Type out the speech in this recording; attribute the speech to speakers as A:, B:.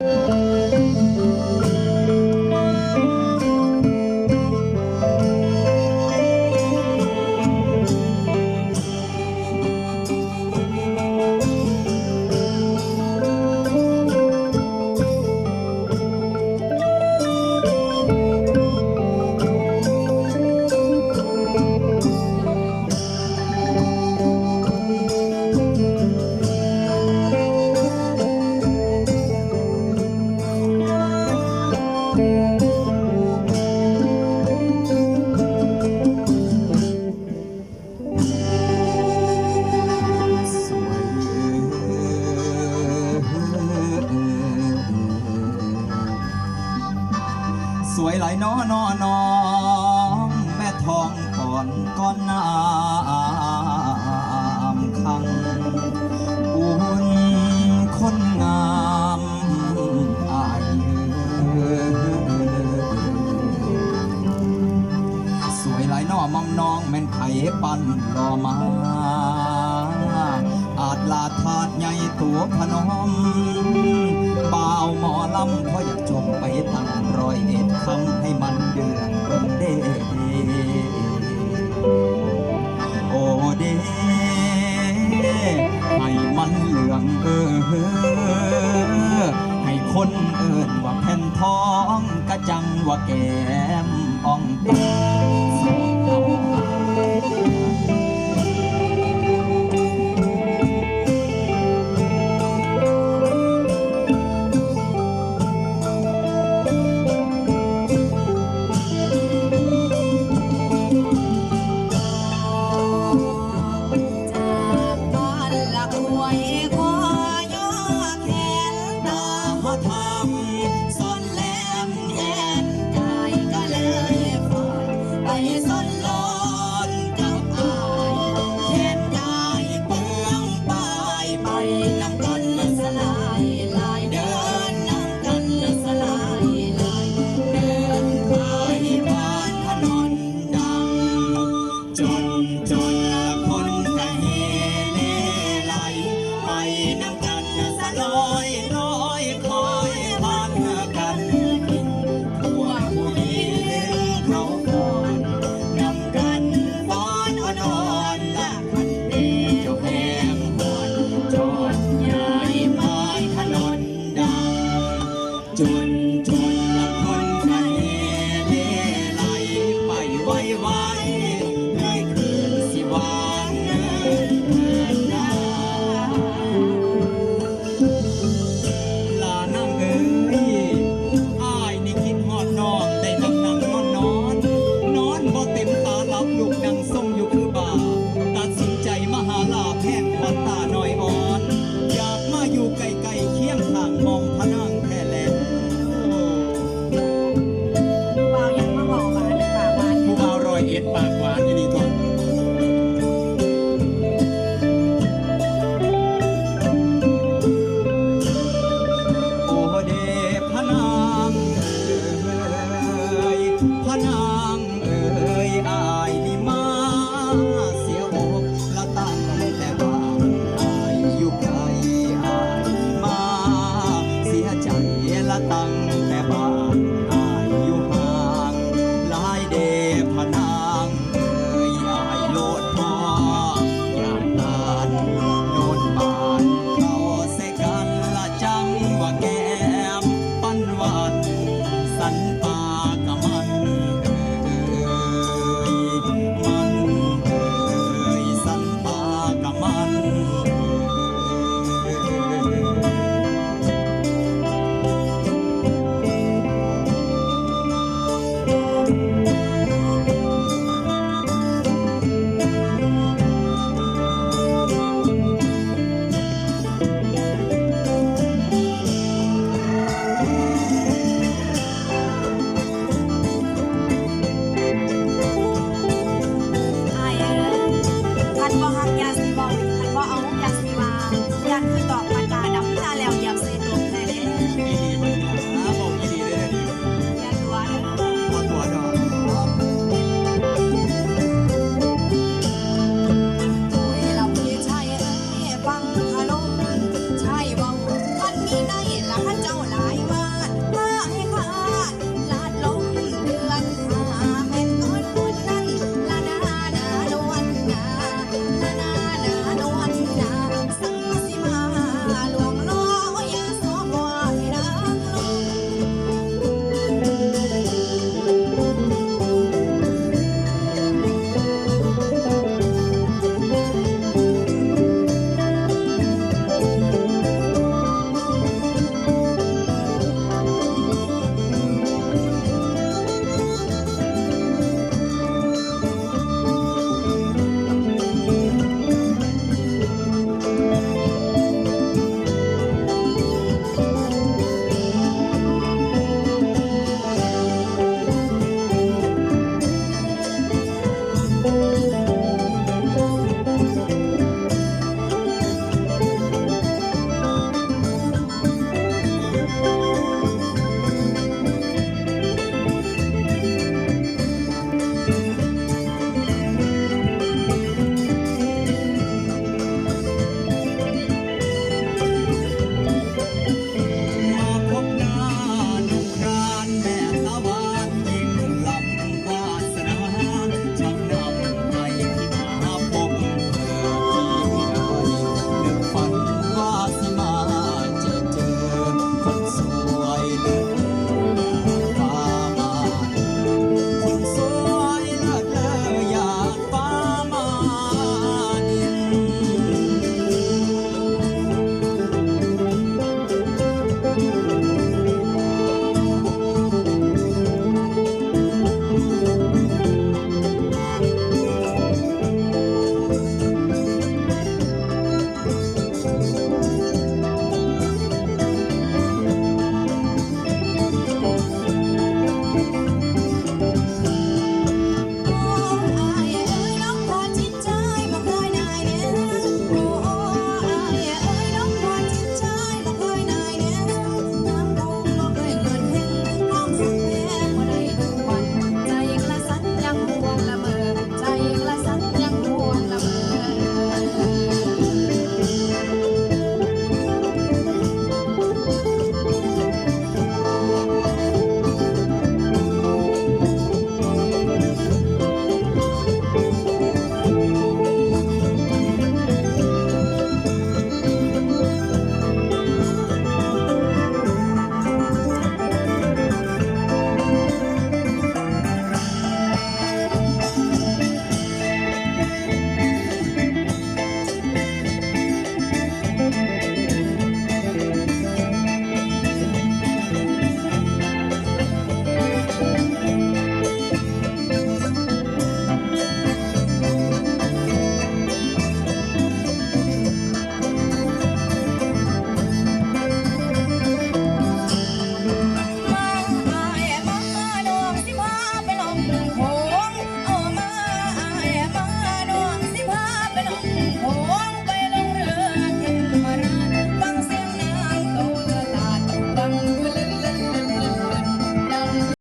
A: Thank you. สวยไหลน้อนอน้องแม่ทองก่อนก้อนน้ำคังอุ่นคนงามอายเสวยไหลน้อมองน้องแม่นไข่ปั้นรอมาอาจลาทาดใหญ่ตัวพนม ปล่าหมอลำเพราะอยากจมไปตั้งรอยเอ็ดคำให้มันเดือดเบิ่เด้ 当